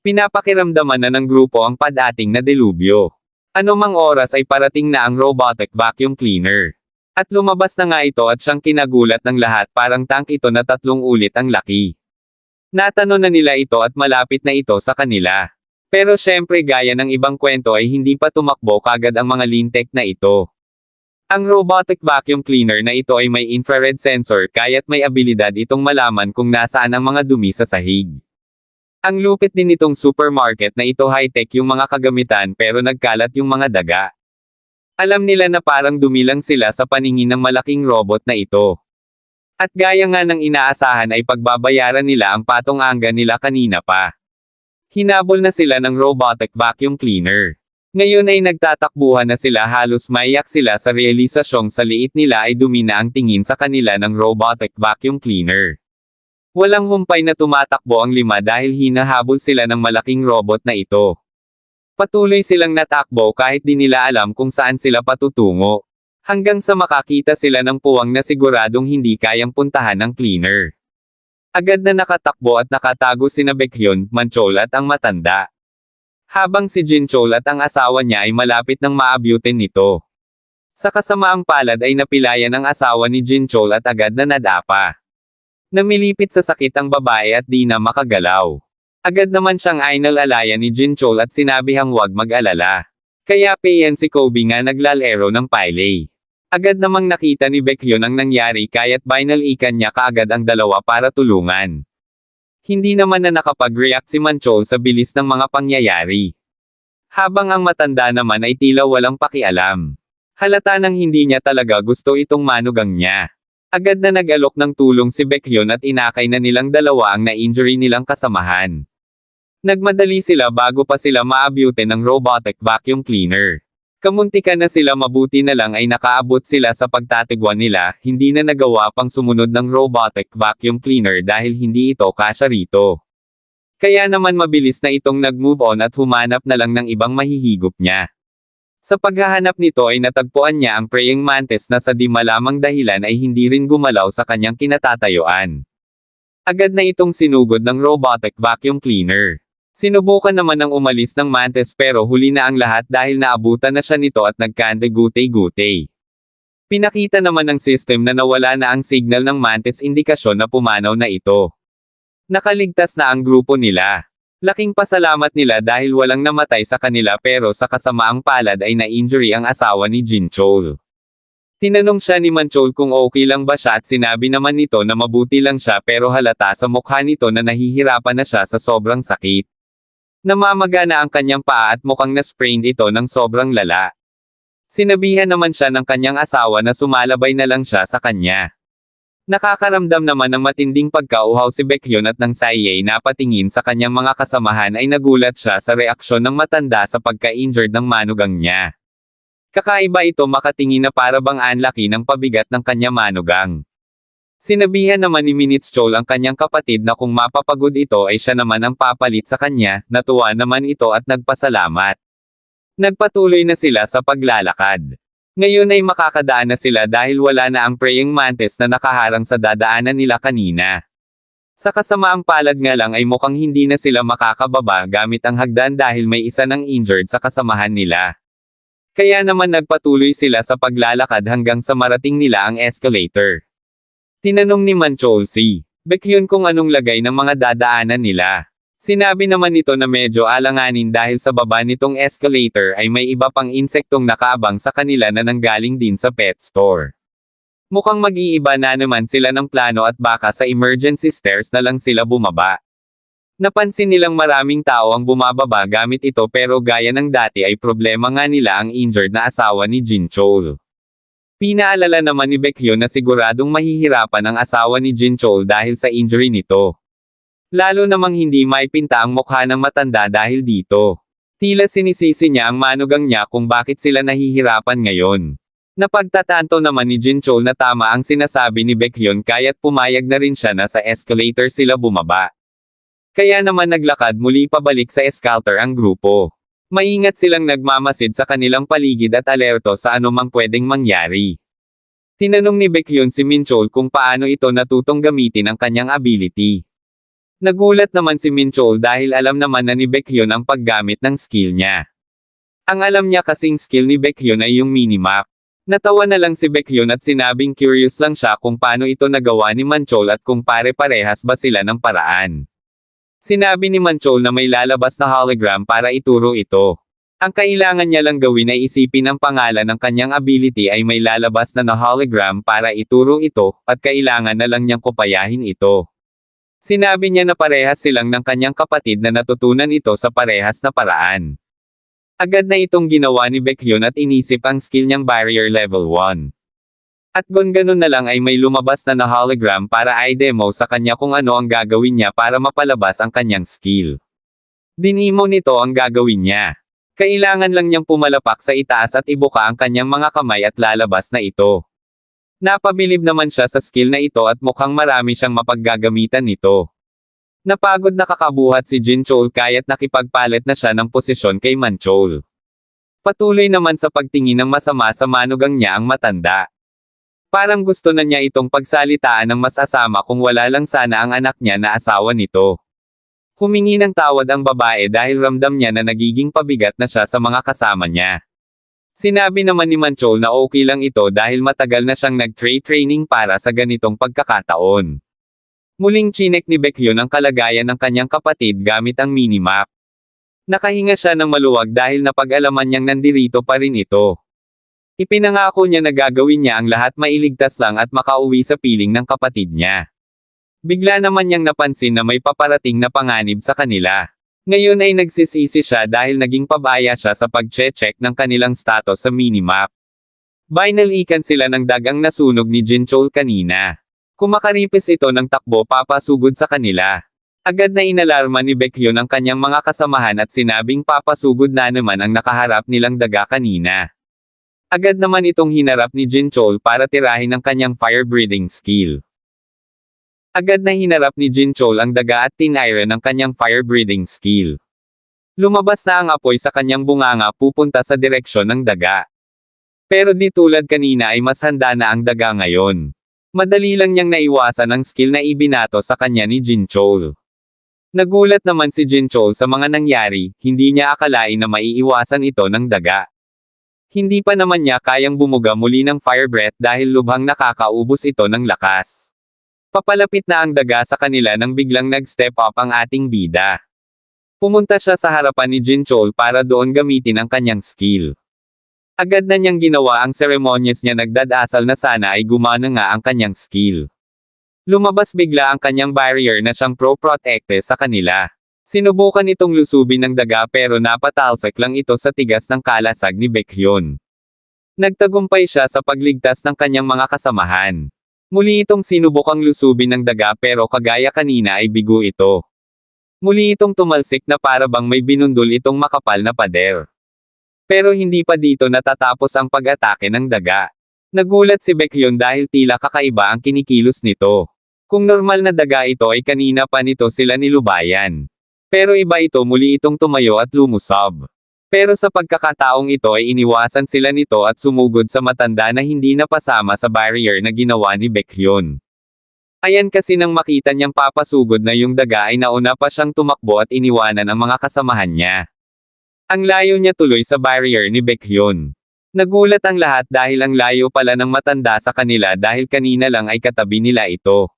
Pinapakiramdaman na ng grupo ang padating na delubyo. Anumang oras ay parating na ang robotic vacuum cleaner. At lumabas na nga ito at siyang kinagulat ng lahat parang tank ito na tatlong ulit ang laki. Natano na nila ito at malapit na ito sa kanila. Pero syempre gaya ng ibang kwento ay hindi pa tumakbo kagad ang mga lintek na ito. Ang robotic vacuum cleaner na ito ay may infrared sensor kaya't may abilidad itong malaman kung nasaan ang mga dumi sa sahig. Ang lupit din nitong supermarket na ito high-tech yung mga kagamitan pero nagkalat yung mga daga. Alam nila na parang dumilang sila sa paningin ng malaking robot na ito. At gaya nga ng inaasahan ay pagbabayaran nila ang patong angga nila kanina pa. Hinabol na sila ng robotic vacuum cleaner. Ngayon ay nagtatakbuhan na sila halos maiyak sila sa realisasyong sa liit nila ay dumi na ang tingin sa kanila ng robotic vacuum cleaner. Walang humpay na tumatakbo ang lima dahil hinahabol sila ng malaking robot na ito. Patuloy silang natakbo kahit di nila alam kung saan sila patutungo. Hanggang sa makakita sila ng puwang na siguradong hindi kayang puntahan ng cleaner. Agad na nakatakbo at nakatago sina Baekhyun, Manchol at ang matanda. Habang si Jinchol at ang asawa niya ay malapit ng maabyutin nito. Sa kasamaang palad ay napilayan ang asawa ni Jinchol at agad na nadapa. Namilipit sa sakit ang babae at di na makagalaw. Agad naman siyang ainal-alaya ni Jinchol at sinabihang huwag mag-alala. Kaya payan si Kobe nga naglalero ng pilay. Agad namang nakita ni Baekhyun ang nangyari kaya't binal-ikan niya kaagad ang dalawa para tulungan. Hindi naman na nakapag-react si Manchol sa bilis ng mga pangyayari. Habang ang matanda naman ay tila walang pakialam. Halata nang hindi niya talaga gusto itong manugang niya. Agad na nag-alok ng tulong si Baekhyun at inakay na nilang dalawa ang na-injury nilang kasamahan. Nagmadali sila bago pa sila maabyute ng robotic vacuum cleaner. Kamuntikan na sila mabuti na lang ay nakaabot sila sa pagtatigwan nila, hindi na nagawa pang sumunod ng robotic vacuum cleaner dahil hindi ito kasya rito. Kaya naman mabilis na itong nag-move on at humanap na lang ng ibang mahihigop niya. Sa paghahanap nito ay natagpuan niya ang praying mantis na sa di malamang dahilan ay hindi rin gumalaw sa kanyang kinatatayuan. Agad na itong sinugod ng robotic vacuum cleaner. Sinubukan naman ng umalis ng mantis pero huli na ang lahat dahil naabutan na siya nito at nagkande gutay-gutay. Pinakita naman ng system na nawala na ang signal ng mantis indikasyon na pumanaw na ito. Nakaligtas na ang grupo nila. Laking pasalamat nila dahil walang namatay sa kanila pero sa kasamaang palad ay na-injury ang asawa ni Jin Chol. Tinanong siya ni Manchol kung okay lang ba siya at sinabi naman nito na mabuti lang siya pero halata sa mukha nito na nahihirapan na siya sa sobrang sakit. Namamaga na ang kanyang paa at mukhang na-sprained ito ng sobrang lala. Sinabihan naman siya ng kanyang asawa na sumalabay na lang siya sa kanya. Nakakaramdam naman ng matinding pagkauhaw si Baekhyun at nang Saye napatingin sa kanyang mga kasamahan ay nagulat siya sa reaksyon ng matanda sa pagka-injured ng manugang niya. Kakaiba ito makatingin na para bang anlaki ng pabigat ng kanya manugang. Sinabihan naman ni Minitschol ang kanyang kapatid na kung mapapagod ito ay siya naman ang papalit sa kanya, natuwa naman ito at nagpasalamat. Nagpatuloy na sila sa paglalakad. Ngayon ay makakadaan na sila dahil wala na ang praying mantis na nakaharang sa dadaanan nila kanina. Sa kasamaang palad nga lang ay mukhang hindi na sila makakababa gamit ang hagdan dahil may isa ng injured sa kasamahan nila. Kaya naman nagpatuloy sila sa paglalakad hanggang sa marating nila ang escalator. Tinanong ni Manchol si Baekhyun kung anong lagay ng mga dadaanan nila. Sinabi naman nito na medyo alanganin dahil sa baba nitong escalator ay may iba pang insektong nakaabang sa kanila na nanggaling din sa pet store. Mukhang mag-iiba na naman sila ng plano at baka sa emergency stairs na lang sila bumaba. Napansin nilang maraming tao ang bumababa gamit ito pero gaya ng dati ay problema nga nila ang injured na asawa ni Jin Chol. Pinaalala naman ni Baekhyun na siguradong mahihirapan ang asawa ni Jin Chol dahil sa injury nito. Lalo namang hindi maipinta ang mukha ng matanda dahil dito. Tila sinisisi niya ang manugang niya kung bakit sila nahihirapan ngayon. Napagtatanto naman ni Jin Chol na tama ang sinasabi ni Baekhyun kaya't pumayag na rin siya na sa escalator sila bumaba. Kaya naman naglakad muli pabalik sa escalator ang grupo. Maingat silang nagmamasid sa kanilang paligid at alerto sa anumang pwedeng mangyari. Tinanong ni Baekhyun si Minchol kung paano ito natutong gamitin ang kanyang ability. Nagulat naman si Minchol dahil alam naman na ni Baekhyun ang paggamit ng skill niya. Ang alam niya kasing skill ni Baekhyun ay yung minimap. Natawa na lang si Baekhyun at sinabing curious lang siya kung paano ito nagawa ni Manchol at kung pare-parehas ba sila ng paraan. Sinabi ni Manchol na may lalabas na hologram para ituro ito. Ang kailangan niya lang gawin ay isipin ang pangalan ng kanyang ability ay may lalabas na na hologram para ituro ito, at kailangan na lang niyang kupayahin ito. Sinabi niya na parehas silang ng kanyang kapatid na natutunan ito sa parehas na paraan. Agad na itong ginawa ni Baekhyun at inisip ang skill niyang barrier level 1. At gun ganun na lang ay may lumabas na na hologram para i-demo sa kanya kung ano ang gagawin niya para mapalabas ang kanyang skill. Dinimo nito ang gagawin niya. Kailangan lang niyang pumalapak sa itaas at ibuka ang kanyang mga kamay at lalabas na ito. Napabilib naman siya sa skill na ito at mukhang marami siyang mapaggagamitan nito. Napagod na kakabuhat si Jin Chol kaya't nakipagpalit na siya ng posisyon kay Manchol. Patuloy naman sa pagtingin ng masama sa manugang niya ang matanda. Parang gusto na niya itong pagsalitaan ng mas asama kung wala lang sana ang anak niya na asawa nito. Humingi ng tawad ang babae dahil ramdam niya na nagiging pabigat na siya sa mga kasama niya. Sinabi naman ni Manchol na okay lang ito dahil matagal na siyang nag-training para sa ganitong pagkakataon. Muling chinek ni Baekhyun ang kalagayan ng kanyang kapatid gamit ang minimap. Nakahinga siya ng maluwag dahil napag-alaman niyang nandirito pa rin ito. Ipinangako niya na gagawin niya ang lahat mailigtas lang at makauwi sa piling ng kapatid niya. Bigla naman niyang napansin na may paparating na panganib sa kanila. Ngayon ay nagsisisi siya dahil naging pabaya siya sa pag-check ng kanilang status sa minimap. Binalikan sila ng dagang nasunog ni Jinchol kanina. Kumakaripis ito ng takbo papasugod sa kanila. Agad na inalarma ni Baekhyun ang kanyang mga kasamahan at sinabing papasugod na naman ang nakaharap nilang daga kanina. Agad naman itong hinarap ni Jinchol para tirahin ang kanyang fire-breathing skill. Agad na hinarap ni Jinchol ang daga at tinira ng kanyang fire-breathing skill. Lumabas na ang apoy sa kanyang bunganga pupunta sa direksyon ng daga. Pero di tulad kanina ay mas handa na ang daga ngayon. Madali lang niyang naiwasan ang skill na ibinato sa kanya ni Jinchol. Nagulat naman si Jinchol sa mga nangyari, hindi niya akalain na maiiwasan ito ng daga. Hindi pa naman niya kayang bumuga muli ng fire breath dahil lubhang nakakaubos ito ng lakas. Papalapit na ang daga sa kanila nang biglang nag-step up ang ating bida. Pumunta siya sa harapan ni Jinchol para doon gamitin ang kanyang skill. Agad na niyang ginawa ang seremonyas niya nagdadasal na sana ay gumana nga ang kanyang skill. Lumabas bigla ang kanyang barrier na siyang pro-protecte sa kanila. Sinubukan itong lusubin ng daga pero napatalsak lang ito sa tigas ng kalasag ni Baekhyun. Nagtagumpay siya sa pagligtas ng kanyang mga kasamahan. Muli itong sinubukang lusubin ng daga pero kagaya kanina ay bigo ito. Muli itong tumalsik na para bang may binundol itong makapal na pader. Pero hindi pa dito natatapos ang pag-atake ng daga. Nagulat si Baekhyun dahil tila kakaiba ang kinikilos nito. Kung normal na daga ito ay kanina pa nito sila nilubayan. Pero iba ito muli itong tumayo at lumusob. Pero sa pagkakataong ito ay iniwasan sila nito at sumugod sa matanda na hindi napasama sa barrier na ginawa ni Baekhyun. Ayan kasi nang makita niyang papasugod na yung daga ay nauna pa siyang tumakbo at iniwanan ang mga kasamahan niya. Ang layo niya tuloy sa barrier ni Baekhyun. Nagulat ang lahat dahil ang layo pala ng matanda sa kanila dahil kanina lang ay katabi nila ito.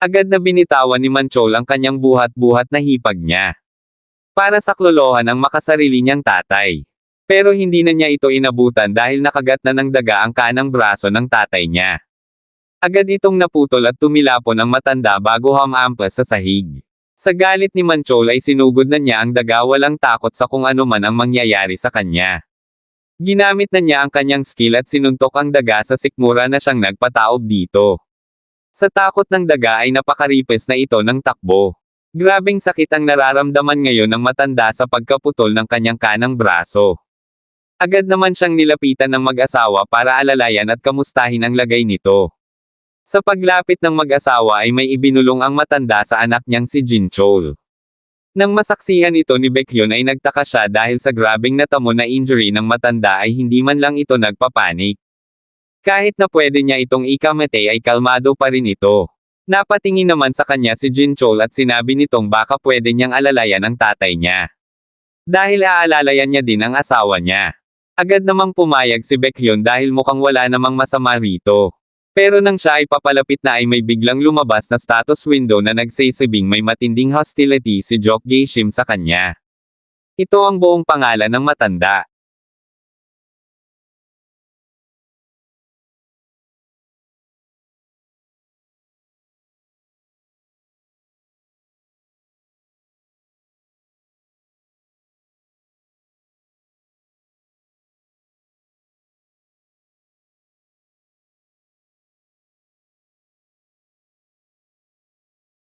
Agad na binitawan ni Manchol ang kanyang buhat-buhat na hipag niya. Para sa klolohan ang makasarili niyang tatay. Pero hindi na niya ito inabutan dahil nakagat na ng daga ang kanang braso ng tatay niya. Agad itong naputol at tumilapon ang matanda bago hamampas sa sahig. Sa galit ni Manchol ay sinugod na niya ang daga walang takot sa kung ano man ang mangyayari sa kanya. Ginamit na niya ang kanyang skill at sinuntok ang daga sa sikmura na siyang nagpataob dito. Sa takot ng daga ay napakaripes na ito ng takbo. Grabing sakit ang nararamdaman ngayon ng matanda sa pagkaputol ng kanyang kanang braso. Agad naman siyang nilapitan ng mag-asawa para alalayan at kamustahin ang lagay nito. Sa paglapit ng mag-asawa ay may ibinulong ang matanda sa anak niyang si Jinchol. Nang masaksihan ito ni Baekhyun ay nagtaka siya dahil sa grabing natamo na injury ng matanda ay hindi man lang ito nagpapanik. Kahit na pwede niya itong ikamate ay kalmado pa rin ito. Napatingin naman sa kanya si Jinchol at sinabi nitong baka pwede niyang alalayan ang tatay niya. Dahil aalalayan niya din ang asawa niya. Agad namang pumayag si Baekhyun dahil mukhang wala namang masama rito. Pero nang siya ay papalapit na ay may biglang lumabas na status window na nagsasabing may matinding hostility si Jok Gaeshim sa kanya. Ito ang buong pangalan ng matanda.